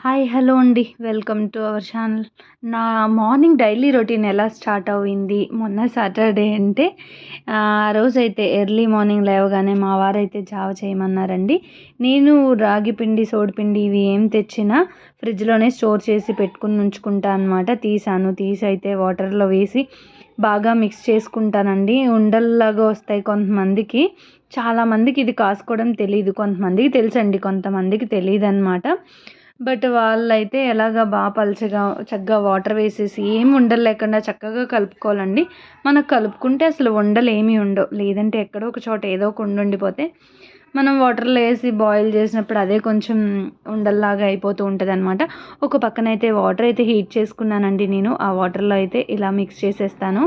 Hi hello అండి. Welcome to our channel. నా morning daily routine ఎలా స్టార్ట్ అయింది మొన్న సాటర్డే అంటే ఆ రోజైతే ఎర్లీ మార్నింగ్ లేవగానే మా వారైతే జావ చేయమన్నారండి. నేను రాగి పిండి సోడిపిండి ఇవి ఏం తెచ్చినా ఫ్రిడ్జ్లోనే స్టోర్ చేసి పెట్టుకుని ఉంచుకుంటా అనమాట తీసాను. తీసి అయితే వాటర్లో వేసి బాగా మిక్స్ చేసుకుంటానండి. ఉండల్లాగా వస్తాయి కొంతమందికి. చాలామందికి ఇది కాసుకోవడం తెలియదు కొంతమందికి తెలుసండి. కొంతమందికి తెలియదు అనమాట బట్ వాళ్ళైతే ఎలాగ బాగా పలచగా చక్కగా వాటర్ వేసేసి ఏం ఉండలు లేకుండా చక్కగా కలుపుకోవాలండి. మనకు కలుపుకుంటే అసలు ఉండలు ఏమీ ఉండవు. లేదంటే ఎక్కడో ఒక చోట ఏదో ఒక ఉండి ఉండిపోతే మనం వాటర్లో వేసి బాయిల్ చేసినప్పుడు అదే కొంచెం ఉండల్లాగా అయిపోతూ ఉంటుంది అనమాట ఒక పక్కన అయితే వాటర్ అయితే హీట్ చేసుకున్నానండి నేను. ఆ వాటర్లో అయితే ఇలా మిక్స్ చేసేస్తాను.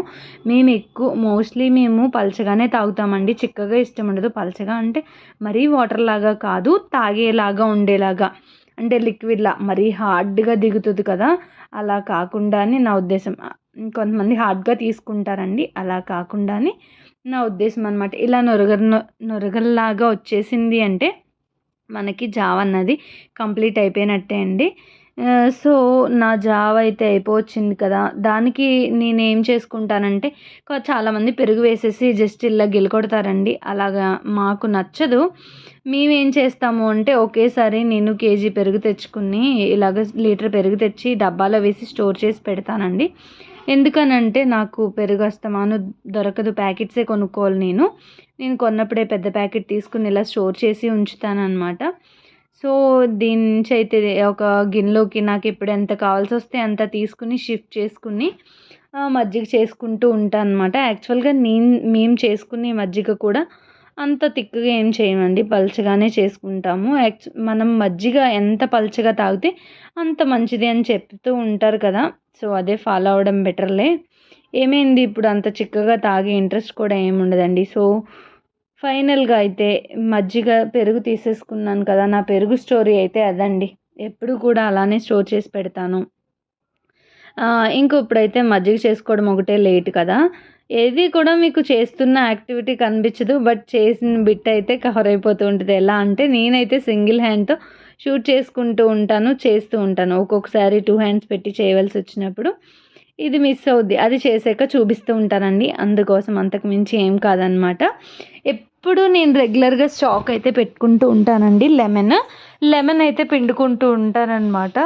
మేము ఎక్కువ మోస్ట్లీ మేము పలచగానే తాగుతామండి. చిక్కగా ఇష్టం ఉండదు. పలచగా అంటే మరీ వాటర్ లాగా కాదు తాగేలాగా ఉండేలాగా. అంటే లిక్విడ్లా మరీ హార్డ్గా దిగుతుంది కదా అలా కాకుండా అని నా ఉద్దేశం. కొంతమంది హార్డ్గా తీసుకుంటారండి అలా కాకుండా అని నా ఉద్దేశం అనమాట ఇలా నొరగ నొరగల్లాగా వచ్చేసింది అంటే మనకి జావ అన్నది కంప్లీట్ అయిపోయినట్టే అండి. సో నా జావ అయితే అయిపోవచ్చింది కదా. దానికి నేను ఏం చేసుకుంటానంటే చాలామంది పెరుగు వేసేసి జస్ట్ ఇలా గిలకొడతారండి అలాగా మాకు నచ్చదు. మేమేం చేస్తాము అంటే ఒకేసారి నేను కేజీ పెరుగు తెచ్చుకుని ఇలాగ లీటర్ పెరుగు తెచ్చి డబ్బాలో వేసి స్టోర్ చేసి పెడతానండి. ఎందుకనంటే నాకు పెరుగు అస్తమాను దొరకదు. ప్యాకెట్సే కొనుక్కోవాలి నేను. నేను కొన్నప్పుడే పెద్ద ప్యాకెట్ తీసుకుని ఇలా స్టోర్ చేసి ఉంచుతాను అనమాట సో దీని నుంచి అయితే ఒక గిన్నెలోకి నాకు ఎప్పుడు ఎంత కావాల్సి వస్తే అంత తీసుకుని షిఫ్ట్ చేసుకుని మజ్జిగ చేసుకుంటూ ఉంటాను అనమాట యాక్చువల్గా నేను మేము చేసుకునే మజ్జిగ కూడా అంత తిక్కుగా ఏం చేయమండి. పలుచగానే చేసుకుంటాము. యాక్చు మనం మజ్జిగ ఎంత పలుచగా తాగితే అంత మంచిది అని చెప్తూ ఉంటారు కదా. సో అదే ఫాలో అవ్వడం బెటర్లే. ఏమైంది? ఇప్పుడు అంత చిక్కగా తాగే ఇంట్రెస్ట్ కూడా ఏముండదండి సో ఫైనల్గా అయితే మజ్జిగ పెరుగు తీసేసుకున్నాను కదా నా పెరుగు స్టోరీ అయితే అదండి. ఎప్పుడు కూడా అలానే స్టోర్ చేసి పెడతాను. ఇంక ఇప్పుడైతే మజ్జిగ చేసుకోవడం ఒకటే లేట్ కదా. ఏది కూడా మీకు చేస్తున్న యాక్టివిటీ కనిపించదు బట్ చేసిన బిట్ అయితే కవర్ అయిపోతూ ఉంటుంది. ఎలా అంటే నేనైతే సింగిల్ హ్యాండ్తో షూట్ చేసుకుంటూ ఉంటాను చేస్తూ ఉంటాను. ఒక్కొక్కసారి టూ హ్యాండ్స్ పెట్టి చేయవలసి వచ్చినప్పుడు ఇది మిస్ అవుద్ది. అది చేసాక చూపిస్తూ ఉంటానండి. అందుకోసం అంతకు మించి ఏం కాదనమాట. ఎప్పుడు నేను రెగ్యులర్గా స్టాక్ అయితే పెట్టుకుంటూ ఉంటానండి. లెమన్ లెమన్ అయితే పిండుకుంటూ ఉంటానన్నమాట.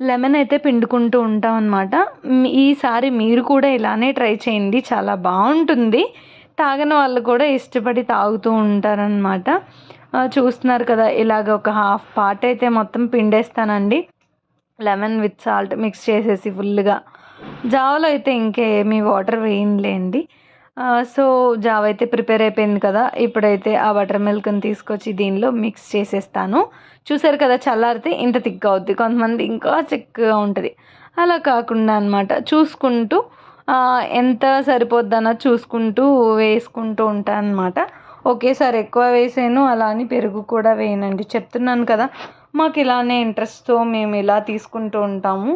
లెమన్ అయితే పిండుకుంటూ ఉంటాం అనమాట ఈసారి మీరు కూడా ఇలానే ట్రై చేయండి. చాలా బాగుంటుంది. తాగని వాళ్ళు కూడా ఇష్టపడి తాగుతూ ఉంటారనమాట చూస్తున్నారు కదా ఇలాగ ఒక హాఫ్ పార్ట్ అయితే మొత్తం పిండేస్తానండి. లెమన్ విత్ సాల్ట్ మిక్స్ చేసేసి ఫుల్గా జావలో అయితే ఇంకేమీ వాటర్ వేయలేండి సో జావ అయితే ప్రిపేర్ అయిపోయింది కదా. ఇప్పుడైతే ఆ బటర్ మిల్క్ని తీసుకొచ్చి దీనిలో మిక్స్ చేసేస్తాను. చూసారు కదా చల్లారితే ఇంత థిక్గా అవుద్ది. కొంతమంది ఇంకా చిక్కగా ఉంటుంది. అలా కాకుండా అనమాట చూసుకుంటూ ఎంత సరిపోద్దన్నది చూసుకుంటూ వేసుకుంటూ ఉంటాను అనమాట ఒకేసారి ఎక్కువ వేసాను అలా అని పెరుగు కూడా వేయనండి. చెప్తున్నాను కదా మాకు ఇలానే ఇంట్రెస్ట్తో మేము ఇలా తీసుకుంటూ ఉంటాము.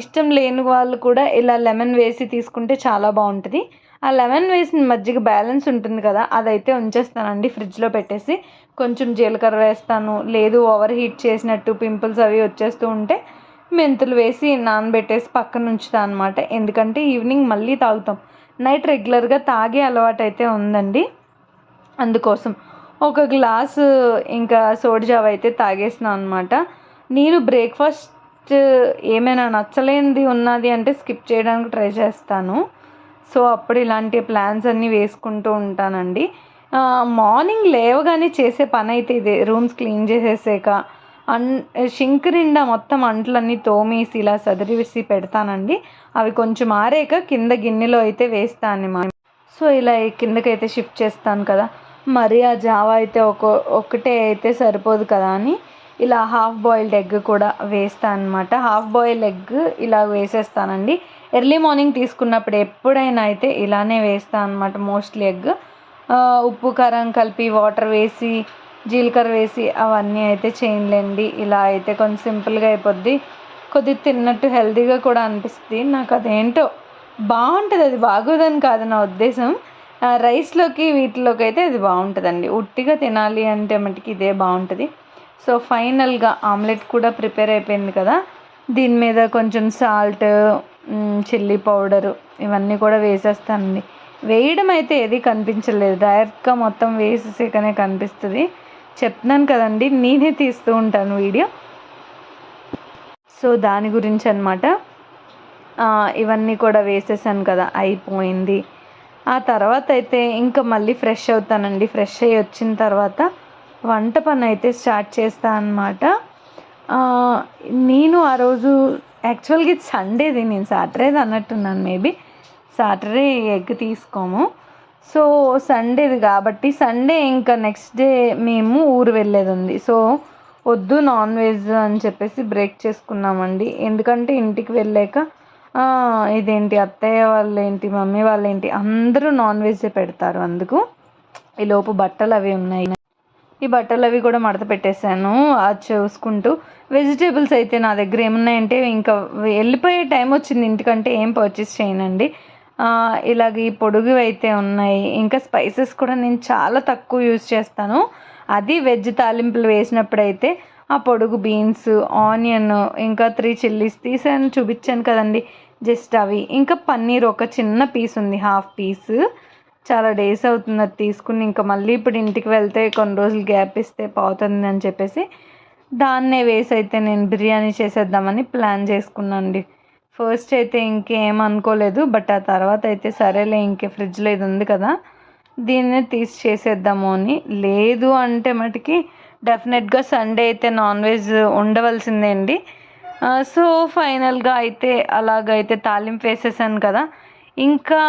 ఇష్టం లేని వాళ్ళు కూడా ఇలా లెమన్ వేసి తీసుకుంటే చాలా బాగుంటుంది. ఆ లెమన్ వేసిన మజ్జిగ బ్యాలెన్స్ ఉంటుంది కదా అదైతే ఉంచేస్తానండి ఫ్రిడ్జ్లో పెట్టేసి. కొంచెం జీలకర్ర వేస్తాను లేదు ఓవర్ హీట్ చేసినట్టు పింపుల్స్ అవి వచ్చేస్తూ ఉంటే మెంతులు వేసి నానబెట్టేసి పక్కన ఉంచుతాను అనమాట ఎందుకంటే ఈవినింగ్ మళ్ళీ తాగుతాం. నైట్ రెగ్యులర్గా తాగే అలవాటు అయితే ఉందండి. అందుకోసం ఒక గ్లాసు ఇంకా సోడిజావ అయితే తాగేసినాం అనమాట నేను బ్రేక్ఫాస్ట్ ఏమైనా నచ్చలేనిది ఉన్నది అంటే స్కిప్ చేయడానికి ట్రై చేస్తాను. సో అప్పుడు ఇలాంటి ప్లాన్స్ అన్నీ వేసుకుంటూ ఉంటానండి. మార్నింగ్ లేవగానే చేసే పని అయితే ఇదే రూమ్స్ క్లీన్ చేసేసాక అన్ షింక్ నిండా మొత్తం అంట్లన్నీ తోమేసి ఇలా సదిరిసి పెడతానండి. అవి కొంచెం ఆరాక కింద గిన్నెలో అయితే వేస్తాను మా సో ఇలా కిందకైతే షిఫ్ట్ చేస్తాను కదా. మరి ఆ జావా అయితే ఒక ఒకటే అయితే సరిపోదు కదా అని ఇలా హాఫ్ బాయిల్డ్ ఎగ్ కూడా వేస్తాను అనమాట హాఫ్ బాయిల్డ్ ఎగ్ ఇలా వేసేస్తానండి. ఎర్లీ మార్నింగ్ తీసుకున్నప్పుడు ఎప్పుడైనా అయితే ఇలానే వేస్తాను అనమాట మోస్ట్లీ ఎగ్ ఉప్పు కారం కలిపి వాటర్ వేసి జీలకర్ర వేసి అవన్నీ అయితే చేయలేండి ఇలా అయితే కొంచెం సింపుల్గా అయిపోద్ది. కొద్దిగా తిన్నట్టు హెల్తీగా కూడా అనిపిస్తుంది. నాకు అదేంటో బాగుంటుంది. అది బాగోదని కాదు నా ఉద్దేశం. రైస్లోకి వీటిలోకి అయితే అది బాగుంటుందండి. ఉట్టిగా తినాలి అంటే మటుకి ఇదే బాగుంటుంది. సో ఫైనల్గా ఆమ్లెట్ కూడా ప్రిపేర్ అయిపోయింది కదా. దీని మీద కొంచెం సాల్ట్ చిల్లీ పౌడరు ఇవన్నీ కూడా వేసేస్తానండి. వేయడం అయితే ఏది కనిపించలేదు. డైరెక్ట్గా మొత్తం వేసేసాకనే కనిపిస్తుంది. చెప్తున్నాను కదండి నేనే తీస్తూ ఉంటాను వీడియో. సో దాని గురించి అనమాట ఇవన్నీ కూడా వేసేసాను కదా అయిపోయింది. ఆ తర్వాత అయితే ఇంకా మళ్ళీ ఫ్రెష్ అవుతానండి. ఫ్రెష్ అయ్యి వచ్చిన తర్వాత వంట పని అయితే స్టార్ట్ చేస్తా అనమాట నేను ఆ రోజు యాక్చువల్గా ఇది సండేది నేను సాటర్డేది అన్నట్టున్నాను మేబీ. సాటర్డే ఎగ్ తీసుకోము. సో సండేది కాబట్టి సండే ఇంకా నెక్స్ట్ డే మేము ఊరు వెళ్ళేది ఉంది సో వద్దు నాన్ వెజ్ అని చెప్పేసి బ్రేక్ చేసుకున్నామండి. ఎందుకంటే ఇంటికి వెళ్ళాక ఇదేంటి అత్తయ్య వాళ్ళు ఏంటి మమ్మీ వాళ్ళు ఏంటి అందరూ నాన్ వెజ్ పెడతారు అందుకు. ఈ లోపు బట్టలు అవి ఉన్నాయి. ఈ బట్టలు అవి కూడా మడత పెట్టేశాను. అది చూసుకుంటూ వెజిటేబుల్స్ అయితే నా దగ్గర ఏమున్నాయంటే ఇంకా వెళ్ళిపోయే టైం వచ్చింది. ఇంటికంటే ఏం పర్చేస్ చేయనండి. ఇలాగ ఈ పొడుగు అయితే ఉన్నాయి. ఇంకా స్పైసెస్ కూడా నేను చాలా తక్కువ యూజ్ చేస్తాను. అది వెజ్ తాలింపులు వేసినప్పుడు అయితే ఆ పొడుగు బీన్స్ ఆనియన్ ఇంకా త్రీ చిల్లీస్ తీసాను. చూపించాను కదండి. జస్ట్ అవి. ఇంకా పన్నీర్ ఒక చిన్న పీస్ ఉంది. హాఫ్ పీస్ చాలా డేస్ అవుతుంది అది తీసుకుని ఇంకా మళ్ళీ ఇప్పుడు ఇంటికి వెళ్తే కొన్ని రోజులు గ్యాప్ ఇస్తే పోతుంది అని చెప్పేసి దాన్నే వేసి అయితే నేను బిర్యానీ చేసేద్దామని ప్లాన్ చేసుకున్నాను ఫస్ట్ అయితే ఇంకేం అనుకోలేదు బట్ ఆ తర్వాత అయితే సరేలే ఇంకే ఫ్రిడ్జ్లో ఇది ఉంది కదా దీన్నే తీసి చేసేద్దాము అని. లేదు అంటే మటుకి డెఫినెట్గా సండే అయితే నాన్ వెజ్ ఉండవలసిందే అండి. సో ఫైనల్గా అయితే అలాగైతే తాలింపు వేసేసాను కదా ఇంకా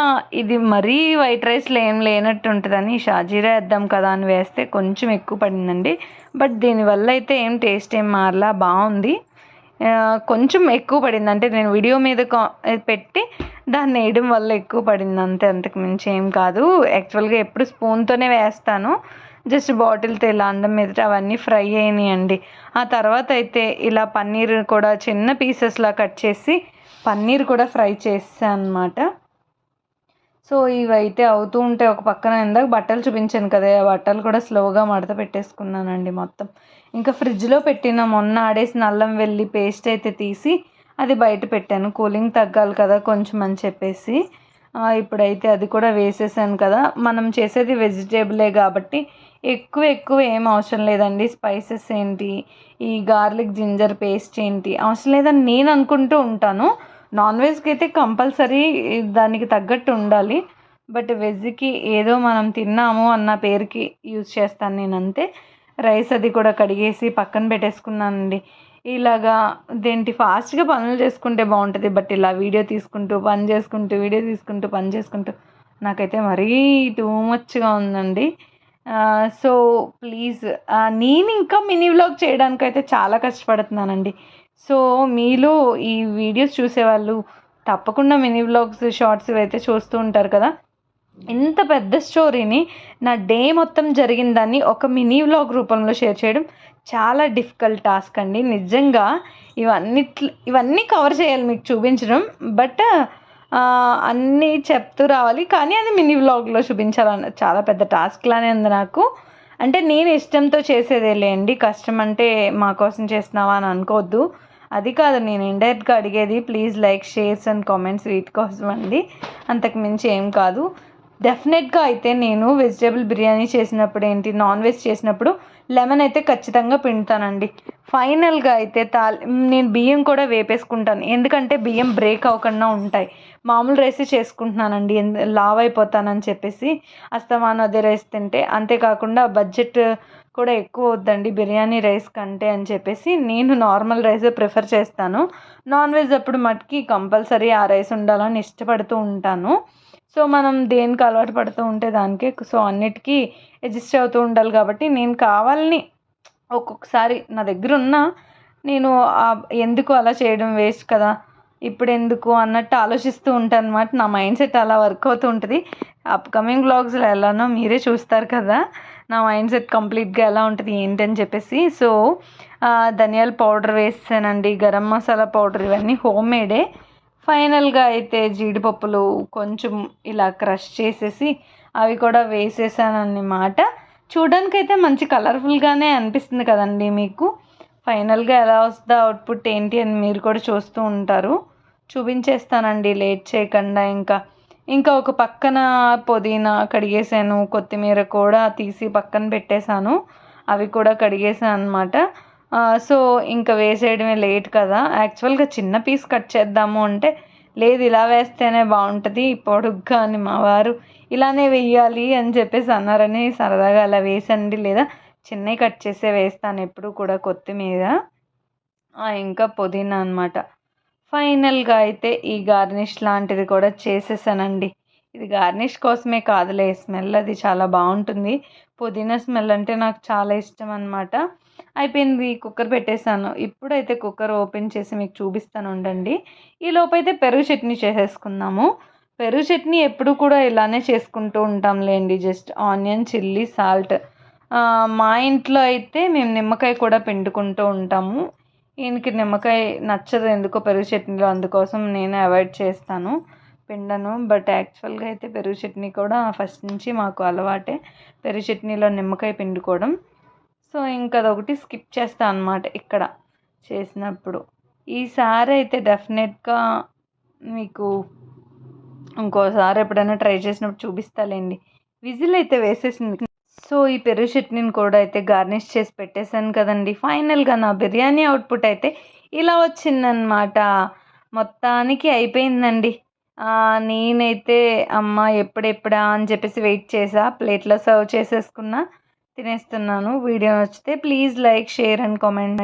ఇది మరీ వైట్ రైస్లో ఏం లేనట్టు ఉంటుందని షాజీరా వేద్దాం కదా అని వేస్తే కొంచెం ఎక్కువ పడిందండి. బట్ దీనివల్ల అయితే ఏం టేస్ట్ ఏం మారలా బాగుంది. కొంచెం ఎక్కువ పడింది. అంటే నేను వీడియో మీద పెట్టి దాన్ని వేయడం వల్ల ఎక్కువ పడింది అంతే. అంతకు మించి ఏం కాదు. యాక్చువల్గా ఎప్పుడు స్పూన్తోనే వేస్తాను. జస్ట్ బాటిల్తో ఇలా అందం మీద అవన్నీ ఫ్రై అయినాయండి. ఆ తర్వాత అయితే ఇలా పన్నీర్ కూడా చిన్న పీసెస్లా కట్ చేసి పన్నీర్ కూడా ఫ్రై చేసాను అనమాట సో ఇవైతే అవుతూ ఉంటే ఒక పక్కన ఇందాక బట్టలు చూపించాను కదా ఆ బట్టలు కూడా స్లోగా మడత పెట్టేసుకున్నానండి మొత్తం. ఇంకా ఫ్రిడ్జ్లో పెట్టిన మొన్న ఆడేసిన అల్లం వెల్లి పేస్ట్ అయితే తీసి అది బయట పెట్టాను. కూలింగ్ తగ్గాలి కదా కొంచెం అని చెప్పేసి. ఇప్పుడైతే అది కూడా వేసేసాను కదా. మనం చేసేది వెజిటేబులే కాబట్టి ఎక్కువ ఎక్కువ ఏం అవసరం లేదండి. స్పైసెస్ ఏంటి? ఈ గార్లిక్ జింజర్ పేస్ట్ ఏంటి? అవసరం లేదని నేను అనుకుంటూ ఉంటాను. నాన్ వెజ్కి అయితే కంపల్సరీ దానికి తగ్గట్టు ఉండాలి. బట్ వెజ్కి ఏదో మనం తిన్నాము అన్న పేరుకి యూజ్ చేస్తాను నేను అంతే రైస్ అది కూడా కడిగేసి పక్కన పెట్టేసుకున్నానండి. ఇలాగా దేంటి ఫాస్ట్గా పనులు చేసుకుంటే బాగుంటుంది. బట్ ఇలా వీడియో తీసుకుంటూ పని చేసుకుంటూ వీడియో తీసుకుంటూ పని చేసుకుంటూ నాకైతే మరీ టూ మచ్గా ఉందండి. సో ప్లీజ్ నేను ఇంకా మినీ వ్లాగ్ చేయడానికి అయితే చాలా కష్టపడుతున్నానండి. సో మీలో ఈ వీడియోస్ చూసేవాళ్ళు తప్పకుండా మినీ వ్లాగ్స్ షార్ట్స్ అయితే చూస్తూ ఉంటారు కదా. ఇంత పెద్ద స్టోరీని నా డే మొత్తం జరిగిన దాన్ని ఒక మినీ వ్లాగ్ రూపంలో షేర్ చేయడం చాలా డిఫికల్ట్ టాస్క్ అండి. నిజంగా ఇవన్నీ ఇవన్నీ కవర్ చేయాలి మీకు చూపించడం. బట్ అన్నీ చెప్తూ రావాలి. కానీ అది మినీ వ్లాగ్లో చూపించాలన్న చాలా పెద్ద టాస్క్ లానే ఉంది నాకు. అంటే నేను ఇష్టంతో చేసేదే అండి కష్టం అంటే మా కోసం చేస్తున్నావా అని అనుకోవద్దు. అది కాదు నేను ఇండైరెక్ట్గా అడిగేది please like shares and comments వీటి కోసం అండి అంతకు మించి ఏం కాదు. డెఫినెట్గా అయితే నేను వెజిటేబుల్ బిర్యానీ చేసినప్పుడు ఏంటి నాన్ వెజ్ చేసినప్పుడు లెమన్ అయితే ఖచ్చితంగా పిండుతానండి. ఫైనల్గా అయితే తాల్ నేను బియ్యం కూడా వేపేసుకుంటాను. ఎందుకంటే బియ్యం బ్రేక్ అవ్వకుండా ఉంటాయి. మామూలు రైస్ చేసుకుంటున్నానండి. లావ్ అయిపోతానని చెప్పేసి అస్తమానం అదే రైస్ తింటే. అంతేకాకుండా బడ్జెట్ కూడా ఎక్కువ వద్దండి బిర్యానీ రైస్ కంటే అని చెప్పేసి నేను నార్మల్ రైస్ ప్రిఫర్ చేస్తాను. నాన్ వెజ్ అప్పుడు మటుకి కంపల్సరీ ఆ రైస్ ఉండాలని ఇష్టపడుతూ ఉంటాను. సో మనం దేనికి అలవాటు పడుతూ ఉంటే దానికే. సో అన్నిటికీ అడ్జస్ట్ అవుతూ ఉండాలి కాబట్టి నేను కావాలని ఒక్కొక్కసారి నా దగ్గర ఉన్న నేను ఎందుకు అలా చేయడం వేస్ట్ కదా ఇప్పుడు ఎందుకు అన్నట్టు ఆలోచిస్తూ ఉంటాను అనమాట నా మైండ్ సెట్ అలా వర్క్ అవుతూ ఉంటుంది. అప్కమింగ్ బ్లాగ్స్లో ఎలానో మీరే చూస్తారు కదా నా మైండ్ సెట్ కంప్లీట్గా ఎలా ఉంటుంది ఏంటని చెప్పేసి. సో ధనియాల పౌడర్ వేస్తానండి గరం మసాలా పౌడర్ ఇవన్నీ హోమ్ మేడే. ఫైనల్గా అయితే జీడిపప్పులు కొంచెం ఇలా క్రష్ చేసేసి అవి కూడా వేసేసానన్నమాట చూడడానికైతే మంచి కలర్ఫుల్గానే అనిపిస్తుంది కదండి మీకు. ఫైనల్గా ఎలా వస్తుందో అవుట్పుట్ ఏంటి అని మీరు కూడా చూస్తూ ఉంటారు. చూపించేస్తానండి లేట్ చేయకుండా ఇంకా. ఇంకా ఒక పక్కన పుదీనా కడిగేసాను కొత్తిమీర కూడా తీసి పక్కన పెట్టేశాను. అవి కూడా కడిగేసాను అనమాట సో ఇంకా వేసేయడమే లేట్ కదా. యాక్చువల్గా చిన్న పీస్ కట్ చేద్దాము అంటే లేదు ఇలా వేస్తేనే బాగుంటుంది పొడుగ్గా అని మా వారు ఇలానే వెయ్యాలి అని చెప్పేసి అన్నారని సరదాగా అలా వేసండి లేదా చిన్నవి కట్ చేసే వేస్తాను ఎప్పుడు కూడా కొత్తిమీర. ఇంకా పుదీనా అనమాట ఫైనల్గా అయితే ఈ గార్నిష్ లాంటిది కూడా చేసేసానండి. ఇది గార్నిష్ కోసమే కాదులే స్మెల్ అది చాలా బాగుంటుంది. పుదీనా స్మెల్ అంటే నాకు చాలా ఇష్టం అనమాట అయిపోయింది కుక్కర్ పెట్టేశాను. ఇప్పుడైతే కుక్కర్ ఓపెన్ చేసి మీకు చూపిస్తాను ఉండండి. ఈ లోపైతే పెరుగు చట్నీ చేసేసుకుందాము. పెరుగు చట్నీ ఎప్పుడు కూడా ఇలానే చేసుకుంటూ ఉంటాంలేండి జస్ట్ ఆనియన్ చిల్లీ సాల్ట్. మా ఇంట్లో అయితే మేము నిమ్మకాయ కూడా పిండుకుంటూ ఉంటాము. ఈయనకి నిమ్మకాయ నచ్చదు ఎందుకో పెరుగు చట్నీలో అందుకోసం నేను అవాయిడ్ చేస్తాను పిండను. బట్ యాక్చువల్గా అయితే పెరుగు చట్నీ కూడా ఫస్ట్ నుంచి మాకు అలవాటే పెరుగు చట్నీలో నిమ్మకాయ పిండుకోవడం. సో ఇంకా అదొకటి స్కిప్ చేస్తాను అనమాట ఇక్కడ చేసినప్పుడు. ఈసారి అయితే డెఫినెట్గా మీకు ఇంకోసారి ఎప్పుడైనా ట్రై చేసినప్పుడు చూపిస్తాలేండి. విజిల్ అయితే వేసేసింది. సో ఈ పెరుగు చట్నీని కూడా అయితే గార్నిష్ చేసి పెట్టేశాను కదండి. ఫైనల్గా నా బిర్యానీ అవుట్పుట్ అయితే ఇలా వచ్చిందనమాట మొత్తానికి అయిపోయిందండి. నేనైతే అమ్మ ఎప్పుడెప్పుడా అని చెప్పేసి వెయిట్ చేసా. ప్లేట్లో సర్వ్ చేసేసుకున్నా. తినేస్తున్నాను. వీడియో నచ్చితే please like share and comment